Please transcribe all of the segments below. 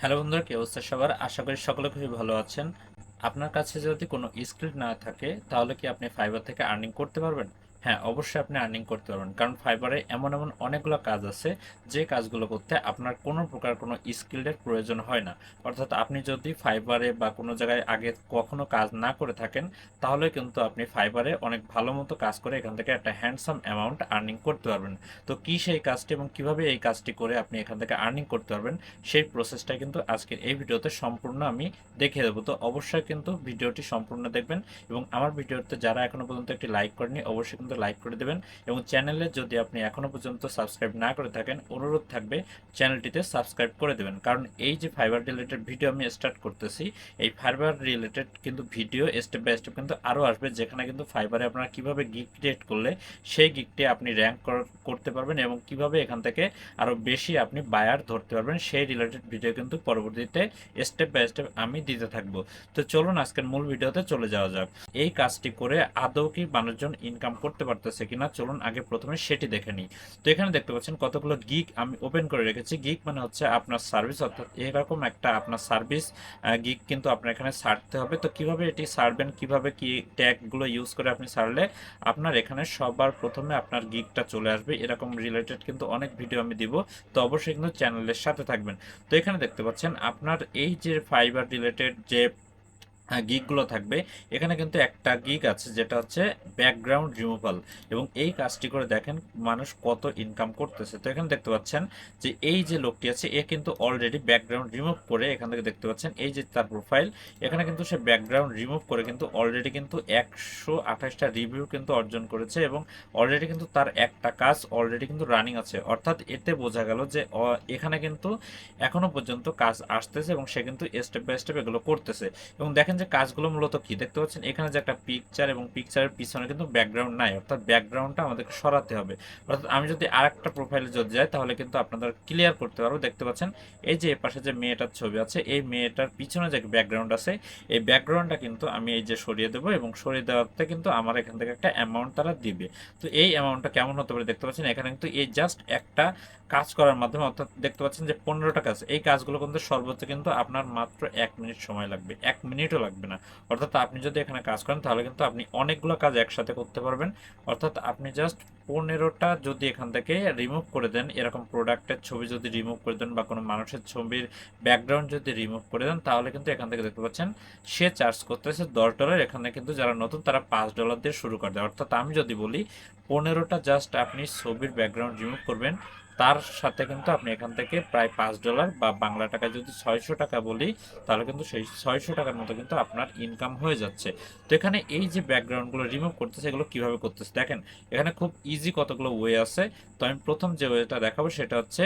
Hello বন্ধুরা, কি অবস্থা সবার? আশা করি সকলে খুবই ভালো আছেন। আপনার কাছে যদি কোনো স্ক্রিপ্ট না থাকে, তাহলে কি আপনি ফাইবার থেকে আর্নিং করতে পারবেন? হ্যাঁ অবশ্যই আপনি আর্নিং করতে পারবেন। কারণ ফাইবারে এমন এমন অনেকগুলো কাজ আছে, যে কাজগুলো করতে আপনার কোনো প্রকার কোনো স্কিলের প্রয়োজন হয় না। অর্থাৎ আপনি যদি ফাইবারে বা কোনো জায়গায় আগে কখনো কাজ না করে থাকেন, তাহলে কিন্তু আপনি ফাইবারে অনেক ভালো মতো কাজ করে এখান থেকে একটা হ্যান্ডসাম অ্যামাউন্ট আর্নিং করতে পারবেন। তো কি সেই কাজটি এবং কীভাবে এই কাজটি করে আপনি এখান থেকে আর্নিং করতে পারবেন, সেই প্রসেসটা কিন্তু আজকের এই ভিডিওতে সম্পূর্ণ আমি দেখিয়ে দেবো। তো অবশ্যই কিন্তু ভিডিওটি সম্পূর্ণ দেখবেন এবং আমার ভিডিওতে যারা এখনও পর্যন্ত একটি লাইক করেনি অবশ্যই কিন্তু লাইক করে দেবেন এবং চ্যানেলে যদি আপনি এখনও পর্যন্ত সাবস্ক্রাইব না করে থাকেন, অনুরোধ থাকবে চ্যানেলটিতে সাবস্ক্রাইব করে দেবেন। কারণ এই যে ফাইবার রিলেটেড ভিডিও আমি স্টার্ট করতেছি, এই ফাইবার রিলেটেড কিন্তু ভিডিও স্টেপ বাই স্টেপ কিন্তু আরও আসবে, যেখানে কিন্তু ফাইবারে আপনারা কীভাবে গিক ক্রিয়েট করলে সেই গিকটি আপনি র্যাঙ্ক করতে পারবেন এবং কীভাবে এখান থেকে আরও বেশি আপনি বায়ার ধরতে পারবেন, সেই রিলেটেড ভিডিও কিন্তু পরবর্তীতে স্টেপ বাই স্টেপ আমি দিতে থাকব। তো চলুন আজকের মূল ভিডিওতে চলে যাওয়া যাক। এই কাজটি করে আদৌ কি মানুষজন ইনকাম করতে পারতেছে কিনা, চলুন আগে প্রথমে সেটি দেখে নিই। তো এখানে দেখতে পাচ্ছেন কতগুলো গিগ আমি ওপেন করে রেখেছি। গিক মানে হচ্ছে আপনার সার্ভিস অর্থাৎ এরকম একটা আপনার সার্ভিস গিক কিন্তু আপনার এখানে সারতে হবে। তো কীভাবে এটি সারবেন কীভাবে কি ট্যাগগুলো ইউজ করে আপনি সারলে আপনার এখানে সবার প্রথমে আপনার গিগটা চলে আসবে। এরকম রিলেটেড কিন্তু অনেক ভিডিও আমি দিব। তো অবশ্যই কিন্তু চ্যানেলের সাথে থাকবেন। তো এখানে দেখতে পাচ্ছেন আপনার এই যে ফাইবার রিলেটেড যে গিকগুলো থাকবে। এখানে কিন্তু একটা গিক আছে, যেটা হচ্ছে ব্যাকগ্রাউন্ড রিমুভাল এবং এই কাজটি করে দেখেন মানুষ কত ইনকাম করতেছে। তো এখানে দেখতে পাচ্ছেন যে এই যে লোকটি আছে, এ কিন্তু অলরেডি ব্যাকগ্রাউন্ড রিমুভ করে এখান থেকে দেখতে পাচ্ছেন, এই যে তার প্রোফাইল এখানে কিন্তু সে ব্যাকগ্রাউন্ড রিমুভ করে কিন্তু অলরেডি কিন্তু একশো আঠাশটা রিভিউ কিন্তু অর্জন করেছে এবং অলরেডি কিন্তু তার একটা কাজ অলরেডি কিন্তু রানিং আছে। অর্থাৎ এতে বোঝা গেল যে এখানে কিন্তু এখনও পর্যন্ত কাজ আসতেছে এবং সে কিন্তু স্টেপ বাই স্টেপ এগুলো করতেছে। এবং দেখেন যে কাজগুলো মূলত কি? দেখতে পাচ্ছেন, এখানে যে একটা পিকচার এবং পিকচারের পিছনে কিন্তু ব্যাকগ্রাউন্ড নাই, অর্থাৎ ব্যাকগ্রাউন্ডটা আমাদেরকে সরাতে হবে। অর্থাৎ আমি যদি আরেকটা প্রোফাইলে যদি যাই, তাহলে কিন্তু আপনাদের ক্লিয়ার করতে পারব। দেখতে পাচ্ছেন, এই যে এপাশে যে মেয়েটার ছবি আছে, এই মেয়েটার পিছনে যে ব্যাকগ্রাউন্ড আছে, এই ব্যাকগ্রাউন্ডটা কিন্তু আমি এই যে সরিয়ে দেবো এবং সরিয়ে দেওয়াতে কিন্তু আমার এখান থেকে একটা অ্যামাউন্ট তারা দিবে। তো এই অ্যামাউন্টটা কেমন হতে পারে দেখতে পাচ্ছেন, এখানে কিন্তু এই জাস্ট একটা কাজ করার মাধ্যমে, অর্থাৎ দেখতে পাচ্ছেন যে পনেরোটা কাজ, এই কাজগুলো কিন্তু সর্বোচ্চ কিন্তু আপনার মাত্র এক মিনিট সময় লাগবে, এক মিনিটও লাগবে না। অর্থাৎ আপনি যদি এখানে কাজ করেন, তাহলে কিন্তু আপনি অনেকগুলো কাজ একসাথে করতে পারবেন। অর্থাৎ আপনি জাস্ট পনেরোটা যদি এখান থেকে রিমুভ করে দেন, এরকম প্রোডাক্টের ছবি যদি রিমুভ করে দেন বা কোনো মানুষের ছবির ব্যাকগ্রাউন্ড যদি রিমুভ করে দেন, তাহলে কিন্তু এখান থেকে দেখতে পাচ্ছেন সে চার্জ করতেছে দশ ডলার এখানে কিন্তু যারা নতুন, তারা পাঁচ ডলার দিয়ে শুরু করে দেয়। অর্থাৎ আমি যদি বলি, পনেরোটা জাস্ট আপনি ছবির ব্যাকগ্রাউন্ড রিমুভ করবেন, তার সাথে কিন্তু আপনি এখান থেকে প্রায় পাঁচ ডলার বা বাংলা টাকায় যদি ছয়শো টাকা বলি, তাহলে কিন্তু সেই ছয়শো টাকার মতো কিন্তু আপনার ইনকাম হয়ে যাচ্ছে। তো এখানে এই যে ব্যাকগ্রাউন্ডগুলো রিমুভ করতেছে, এগুলো কীভাবে করতেছে? দেখেন, এখানে খুব ইজি কতগুলো ওয়ে আছে, তো আমি প্রথম যে ওয়েটা দেখাবো সেটা হচ্ছে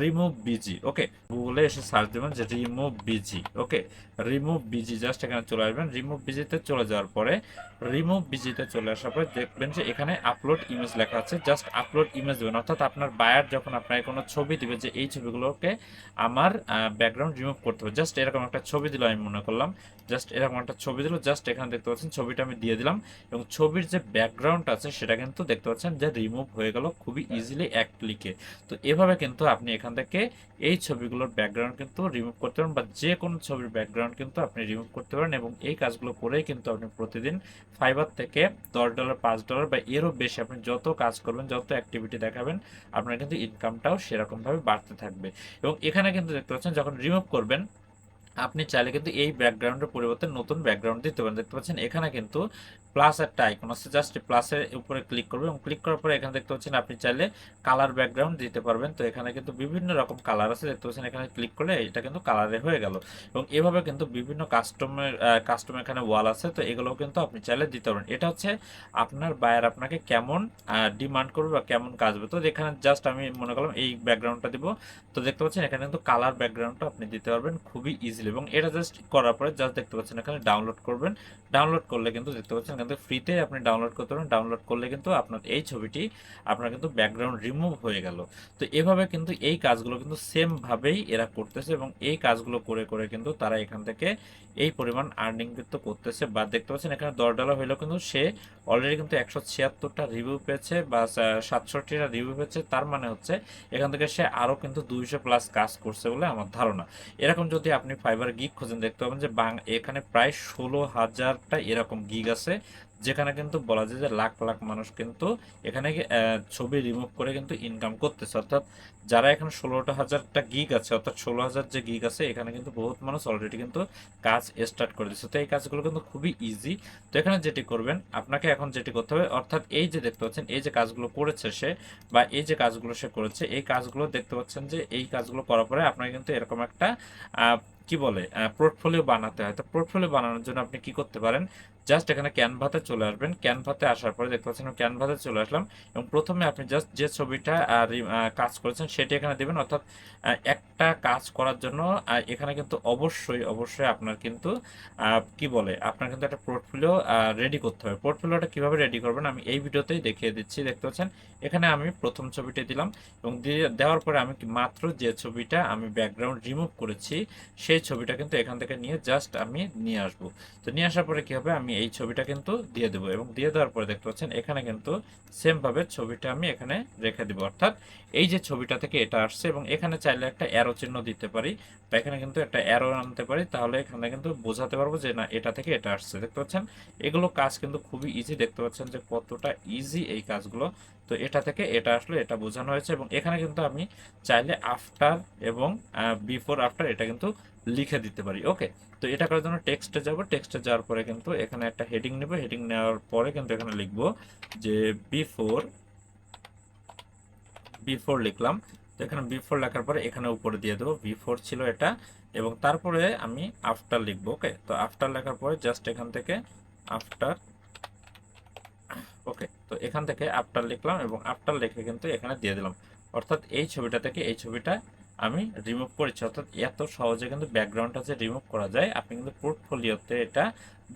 রিমুভ বিজি ওকে গুগলে এসে সার্চ দেবেন যে remove BG okay remove BG just এখানে চলে আসবেন। রিমুভ বিজিতে চলে যাওয়ার পরে রিমুভ বিজিতে চলে আসার পরে দেখবেন যে এখানে আপলোড ইমেজ লেখা আছে জাস্ট আপলোড ইমেজ দেবেন। অর্থাৎ আপনার বায়ার যখন আপনাকে কোনো ছবি দিবে যে এই ছবিগুলোকে আমার ব্যাকগ্রাউন্ড রিমুভ করতে হবে। জাস্ট এরকম একটা ছবি দিল আমি মনে করলাম। জাস্ট এরকম একটা ছবি দিল জাস্ট এখানে দেখতে পাচ্ছেন, ছবিটা আমি দিয়ে দিলাম। এবং ছবির যে ব্যাকগ্রাউন্ড আছে সেটা কিন্তু দেখতে পাচ্ছেন যে রিমুভ হয়ে গেল খুবই ইজিলি এক ক্লিকে তো এভাবে কিন্তু আপনি এখান থেকে এই ছবিগুলোর ব্যাকগ্রাউন্ড কিন্তু রিমুভ করতে পারেন বা যে কোনো ছবির ব্যাকগ্রাউন্ড কিন্তু আপনি রিমুভ করতে পারেন এবং এই কাজগুলো করেই কিন্তু আপনি প্রতিদিন ফাইবার থেকে দশ ডলার পাঁচ ডলার বা এরও বেশি আপনি যত কাজ করবেন যত অ্যাক্টিভিটি দেখাবেন আপনার কিন্তু ইনকামটাও সেরকমভাবে বাড়তে থাকবে। এবং এখানে কিন্তু দেখতে পাচ্ছেন যখন রিমুভ করবেন আপনি চাইলে কিন্তু এই ব্যাকগ্রাউন্ডের পরিবর্তে নতুন ব্যাকগ্রাউন্ড দিতে পারেন। দেখতে পাচ্ছেন এখানে কিন্তু প্লাস একটা আইকন আছে জাস্ট প্লাসের উপরে ক্লিক করবে এবং ক্লিক করার পরে এখানে দেখতে পাচ্ছেন আপনি চাইলে কালার ব্যাকগ্রাউন্ড দিতে পারবেন। তো এখানে কিন্তু বিভিন্ন রকম কালার আছে, দেখতে পাচ্ছেন এখানে ক্লিক করলে এটা কিন্তু কালারে হয়ে গেল। এবং এভাবে কিন্তু বিভিন্ন কাস্টমের কাস্টম এখানে ওয়াল আছে, তো এগুলোও কিন্তু আপনি চাইলে দিতে পারেন। এটা হচ্ছে আপনার বায়ার আপনাকে কেমন ডিমান্ড করবে বা কেমন কাজ তো এখানে জাস্ট আমি মনে করলাম এই ব্যাকগ্রাউন্ডটা দিব। তো দেখতে পাচ্ছেন এখানে কিন্তু কালার ব্যাকগ্রাউন্ডটা আপনি দিতে পারবেন খুবই ইজিলি এবং এটা জাস্ট করার পরে জাস্ট দেখতে পাচ্ছেন এখানে ডাউনলোড করবেন। ডাউনলোড করলে কিন্তু দেখতে পাচ্ছেন কিন্তু ফ্রিতে আপনি ডাউনলোড করতে পারেন। ডাউনলোড করলে কিন্তু আপনার এই ছবিটি আপনার কিন্তু ব্যাকগ্রাউন্ড রিমুভ হয়ে গেল। তো এভাবে কিন্তু এই কাজগুলো কিন্তু সেমভাবেই এরা করতেছে এবং এই কাজগুলো করে করে কিন্তু তারা এখান থেকে এই পরিমাণ আর্নিং কিন্তু করতেছে। বা দেখতে পাচ্ছেন এখানে দশ ডলার হইলেও কিন্তু সে অলরেডি কিন্তু একশো ছিয়াত্তরটা রিভিউ পেয়েছে বা সাতষট্টিটা রিভিউ পেয়েছে। তার মানে হচ্ছে এখান থেকে সে আরও কিন্তু দুইশো প্লাস কাজ করছে বলে আমার ধারণা। এরকম যদি আপনি ফাইবার গিগ খোঁজেন, দেখতে পাবেন যে বাং এখানে প্রায় ষোলো হাজারটা এরকম গিগ আছে। যেখানে কিন্তু বলা যায় যে লাখ লাখ মানুষ কিন্তু এখানে ছবি রিমুভ করে কিন্তু ইনকাম করতেছে। অর্থাৎ যারা এখানে ষোলোটা হাজারটা গিগ আছে, অর্থাৎ ষোলো হাজার যে গিগ আছে, এখানে কিন্তু বহুত মানুষ অলরেডি কিন্তু কাজ স্টার্ট করে দিচ্ছে তো এই কাজগুলো কিন্তু খুবই ইজি তো এখানে যেটি করবেন, আপনাকে এখন যেটি করতে হবে, অর্থাৎ এই যে দেখতে পাচ্ছেন, এই যে কাজগুলো করেছে সে বা এই যে কাজগুলো সে করেছে, এই কাজগুলো দেখতে পাচ্ছেন যে এই কাজগুলো করার পরে আপনাকে কিন্তু এরকম একটা কি বলে পোর্টফোলিও বানাতে হয়। তো পোর্টফোলিও বানানোর জন্য আপনি কি করতে পারেন? জাস্ট এখানে ক্যানভাতে চলে আসবেন। ক্যানভাতে আসার পরে দেখতে পাচ্ছেন ক্যানভাতে চলে আসলাম এবং প্রথমে আপনি জাস্ট যে ছবিটা কাজ করেছেন সেটি এখানে দেবেন। অর্থাৎ একটা কাজ করার জন্য এখানে কিন্তু অবশ্যই অবশ্যই আপনার কিন্তু কি বলে, আপনার কিন্তু একটা পোর্টফোলিও রেডি করতে হবে। পোর্টফোলিওটা কীভাবে রেডি করবেন আমি এই ভিডিওতেই দেখিয়ে দিচ্ছি। দেখতে পাচ্ছেন, এখানে আমি প্রথম ছবিটি দিলাম এবং দেওয়ার পরে আমি মাত্র যে ছবিটা আমি ব্যাকগ্রাউন্ড রিমুভ করেছি, সেই ছবিটা কিন্তু এখান থেকে নিয়ে জাস্ট আমি নিয়ে আসব। তো নিয়ে আসার পরে কি হবে? আমি এই ছবিটা কিন্তু দিয়ে দেবো এবং দিয়ে দেওয়ার পরে দেখতে পাচ্ছেন, এখানে কিন্তু সেম ভাবে ছবিটা আমি এখানে রেখে দিব। অর্থাৎ এই যে ছবিটা থেকে এটা আসছে এবং এখানে চাইলে একটা অ্যারো চিহ্ন দিতে পারি বা এখানে কিন্তু একটা অ্যারো আনতে পারি, তাহলে এখানে কিন্তু বোঝাতে পারব যে না, এটা থেকে এটা আসছে। দেখতে পাচ্ছেন? এগুলো কাজ কিন্তু খুবই ইজি দেখতে পাচ্ছেন যে কতটা ইজি এই কাজগুলো তো এটা থেকে এটা আসলে এটা বোঝানো হয়েছে এবং এখানে কিন্তু আমি চাইলে আফটার এবং বিফোর আফটার এটা কিন্তু লিখে দিতে পারি। ওকে তো এটা করার জন্য টেক্সটে যাব। টেক্সটে যাওয়ার পরে কিন্তু এখানে একটা হেডিং নেব। হেডিং নেওয়ার পরে কিন্তু এখানে লিখব যে বিফোর বিফোর লিখলাম। তো এখানে বিফোর লেখার পরে এখানে উপরে দিয়ে দেবো। বিফোর ছিল এটা। এবং তারপরে আমি আফটার লিখব। ওকে তো আফটার লেখার পরে জাস্ট এখান থেকে আফটার ওকে তো এখান থেকে আফটার লিখলাম এবং আফটার লিখে কিন্তু এখানে দিয়ে দিলাম। অর্থাৎ এই ছবিটা থেকে এই ছবিটা আমি রিমুভ করেছি। অর্থাৎ এত সহজে কিন্তু ব্যাকগ্রাউন্ডটা যে রিমুভ করা যায়, আপনি কিন্তু পোর্টফোলিওতে এটা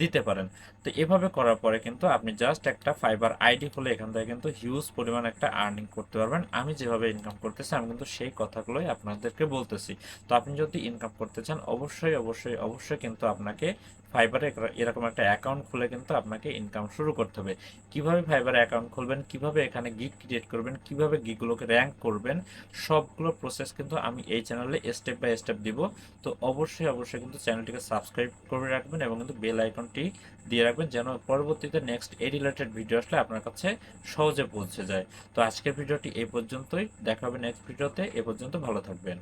দিতে পারেন। তো এভাবে করার পরে কিন্তু আপনি জাস্ট একটা ফাইবার আইডি খুলে এখান থেকে কিন্তু হিউজ পরিমাণ একটা আর্নিং করতে পারবেন। আমি যেভাবে ইনকাম করতেছি, আমি কিন্তু সেই কথাগুলোই আপনাদেরকে বলতেছি। তো আপনি যদি ইনকাম করতে চান, অবশ্যই অবশ্যই অবশ্যই কিন্তু আপনাকে ফাইবারে এরকম একটা অ্যাকাউন্ট খুলে কিন্তু আপনাকে ইনকাম শুরু করতে হবে। কীভাবে ফাইবারে অ্যাকাউন্ট খুলবেন, কীভাবে এখানে গিগ ক্রিয়েট করবেন, কীভাবে গিগুলোকে র্যাঙ্ক করবেন, সবগুলো প্রসেস কিন্তু আমি এই চ্যানেলে স্টেপ বাই স্টেপ দিব। তো অবশ্যই অবশ্যই কিন্তু চ্যানেলটিকে সাবস্ক্রাইব করে রাখবেন এবং কিন্তু বেল আইকনটি দিয়ে রাখবেন যেন পরবর্তীতে নেক্সট এই রিলেটেড ভিডিও আসলে আপনার কাছে সহজে পৌঁছে যায়। তো আজকের ভিডিওটি এই পর্যন্তই। দেখা হবে নেক্সট ভিডিওতে এ পর্যন্ত ভালো থাকবেন।